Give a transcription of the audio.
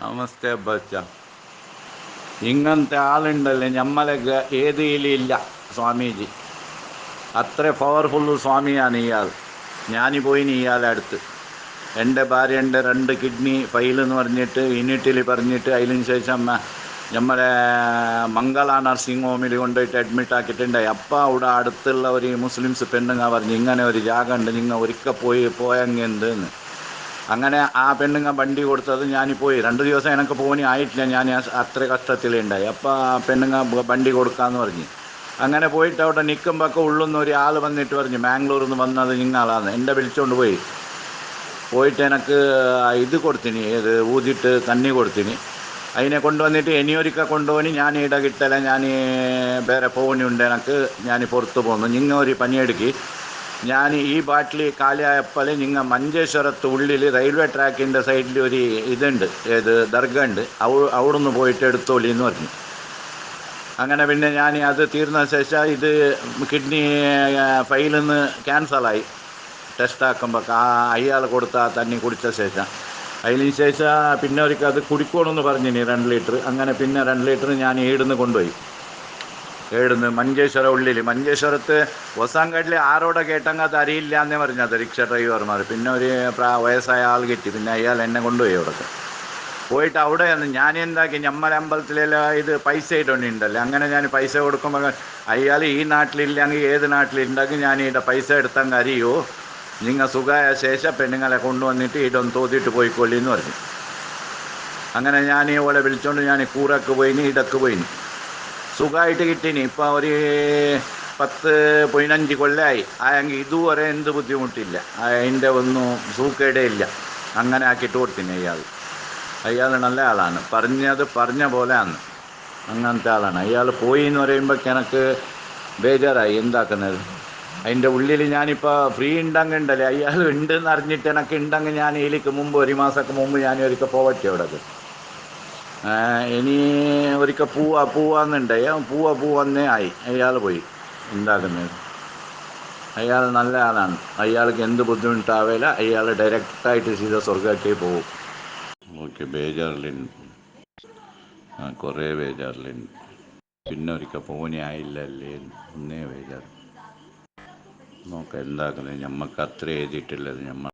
നമസ്തേ ബച്ച ഇങ്ങനത്തെ ആളുണ്ടല്ലേ നമ്മളെ ഗ- ഏതിയിലില്ല സ്വാമിജി. അത്ര പവർഫുൾ സ്വാമിയാണ് ഇയാൾ. ഞാൻ പോയി ഇയാളെ അടുത്ത്. എന്റെ ഭാര്യന്റെ രണ്ട് കിഡ്നി ഫൈലെന്ന് പറഞ്ഞിട്ട് യൂണിറ്റിൽ പറഞ്ഞിട്ട് അതിന് ശേഷം നമ്മളെ മംഗള നഴ്സിംഗ് ഹോമിൽ കൊണ്ടുപോയിട്ട് അഡ്മിറ്റ് ആക്കിയിട്ടുണ്ട്. അപ്പം അവിടെ അടുത്തുള്ള ഒരു മുസ്ലിംസ് പെണ്ണുങ്ങ പറഞ്ഞു ഇങ്ങനെ ഒരു ജാഗ ഉണ്ട് നിങ്ങൾ ഒരിക്കൽ പോയി പോയെങ്കെന്തെന്ന് അങ്ങനെ ആ പെണ്ണുങ്ങ വണ്ടി കൊടുത്തത് ഞാൻ പോയി രണ്ട് ദിവസം എനിക്ക് പോകാൻ ആയിട്ടില്ല. ഞാൻ അത്ര കഷ്ടത്തിലുണ്ടായി. അപ്പോൾ ആ പെണ്ണുങ്ങ വണ്ടി കൊടുക്കാമെന്ന് പറഞ്ഞു. അങ്ങനെ പോയിട്ട് അവിടെ നിൽക്കുമ്പോൾ ഉള്ളുന്ന ഒരു ആൾ വന്നിട്ട് പറഞ്ഞു ബാംഗ്ലൂരിൽ നിന്ന് വന്നത് നിങ്ങളാന്ന്. എന്റെ വിളിച്ചുകൊണ്ട് പോയി. പോയിട്ട് എനിക്ക് ഇത് കൊടുത്തിനി ഏത് ഊതിട്ട് കന്നി കൊടുത്തിനി. അതിനെ കൊണ്ടുവന്നിട്ട് ഇനിയൊരിക്കൽ കൊണ്ടുപോയി ഞാൻ ഇട കിട്ടല ഞാൻ വേറെ പോകണുണ്ട് എനിക്ക് ഞാൻ പുറത്ത് പോകുന്നു നിങ്ങൾ ഒരു പണിയെടുക്കി. ഞാൻ ഈ പാട്ടിൽ കാലിയായപ്പോൾ നിങ്ങൾ മഞ്ചേശ്വരത്ത് ഉള്ളിൽ റെയിൽവേ ട്രാക്കിന്റെ സൈഡിൽ ഒരു ഇതുണ്ട് ഏത് ദർഗ ഉണ്ട് അവ അവിടുന്ന് പോയിട്ട് എടുത്തോളി എന്ന് പറഞ്ഞു. അങ്ങനെ പിന്നെ ഞാൻ അത് തീർന്ന ശേഷം ഇത് കിഡ്നി ഫൈലിൽ നിന്ന് ക്യാൻസലായി. ടെസ്റ്റ് ആക്കുമ്പോൾ ആ അയാൾ കൊടുത്ത ആ തണ്ണി കുടിച്ച ശേഷം. അതിന് ശേഷം പിന്നെ ഒരിക്കൽ അത് കുടിക്കണമെന്ന് പറഞ്ഞിനി രണ്ട് ലിറ്റർ അങ്ങനെ പിന്നെ രണ്ട് ലിറ്റർ ഞാൻ ഏടുന്ന് കൊണ്ടുപോയി. ഏടുന്ന് മഞ്ചേശ്വര ഉള്ളിൽ മഞ്ചേശ്വരത്ത് ഒസാങ്കാട്ടിൽ ആരോടെ കേട്ടങ്ങ് അത് അറിയില്ല എന്നേ പറഞ്ഞത് റിക്ഷ ഡ്രൈവർമാർ പിന്നെ ഒരു വയസ്സായ ആൾ കിട്ടി. പിന്നെ അയാൾ എന്നെ കൊണ്ടുപോയി അവിടെ പോയിട്ട് അവിടെ ഞാൻ എന്താക്കി? ഞമ്മലെ അമ്പലത്തിലെല്ലാം ഇത് പൈസ ഇട്ടുണ്ടല്ലോ അങ്ങനെ ഞാൻ പൈസ കൊടുക്കുമ്പോൾ അയാൾ ഈ നാട്ടിലില്ലെങ്കിൽ ഏത് നാട്ടിലുണ്ടെങ്കിൽ ഞാൻ ഇവിടെ പൈസ എടുത്തങ്ങ് അറിയോ നിങ്ങൾ സുഖമായ ശേഷം പെണ്ണുങ്ങളെ കൊണ്ടുവന്നിട്ട് ഇടൊന്ന് തോതിട്ട് പോയിക്കൊള്ളി എന്ന് പറഞ്ഞു. അങ്ങനെ ഞാൻ ഓളെ വിളിച്ചുകൊണ്ട് ഞാൻ കൂറക്ക് പോയിന് ഇടയ്ക്ക് പോയിന്. സുഖമായിട്ട് കിട്ടീനി. ഇപ്പം ഒരു പത്ത് പതിനഞ്ച് കൊല്ലമായി ആയെങ്കിൽ ഇതുവരെ എന്ത് ബുദ്ധിമുട്ടില്ല. അതിന്റെ ഒന്നും സൂക്കേടേ ഇല്ല അങ്ങനെ ആക്കിയിട്ട് കൊടുത്തിന് അയാൾ അയാൾ നല്ല ആളാണ്. പറഞ്ഞത് പറഞ്ഞ പോലെയാണ്. അങ്ങനത്തെ ആളാണ്. അയാൾ പോയി എന്ന് പറയുമ്പോൾ എനിക്ക് ബേജാറായി. എന്താക്കുന്നത് അതിന്റെ ഉള്ളിൽ ഞാനിപ്പോൾ ഫ്രീ ഉണ്ടെങ്കിൽ ഉണ്ടല്ലേ അയാൾ ഉണ്ടെന്ന് അറിഞ്ഞിട്ട് എനിക്ക് ഉണ്ടെങ്കിൽ ഞാൻ ഇതിലേക്ക് മുമ്പ് ഒരു മാസമൊക്കെ മുമ്പ് ഞാൻ ഒരിക്കൽ പോവട്ടെ അവിടെ ആ, ഇനി ഒരിക്കൽ പൂവ പൂവാന്നുണ്ടായി പൂവ പൂവന്നേ ആയി. അയാൾ പോയി. എന്താക്കുന്നത് അയാൾ നല്ല ആളാണ്. അയാൾക്ക് എന്ത് ബുദ്ധിമുട്ടാവില്ല അയാൾ ഡയറക്റ്റായിട്ട് ചെയ്ത സ്വർഗത്തിൽ പോകും. ഓക്കെ ബേജാറിലുണ്ട് ആ കുറേ ബേജാറിലുണ്ട് പിന്നെ ഒരിക്കൽ പോനി ആയില്ലല്ലേ? ഒന്നേ ബേജാർ. നോക്കാം എന്താക്കുന്നത് ഞമ്മക്ക് അത്ര എഴുതിയിട്ടുള്ളത് ഞമ്മ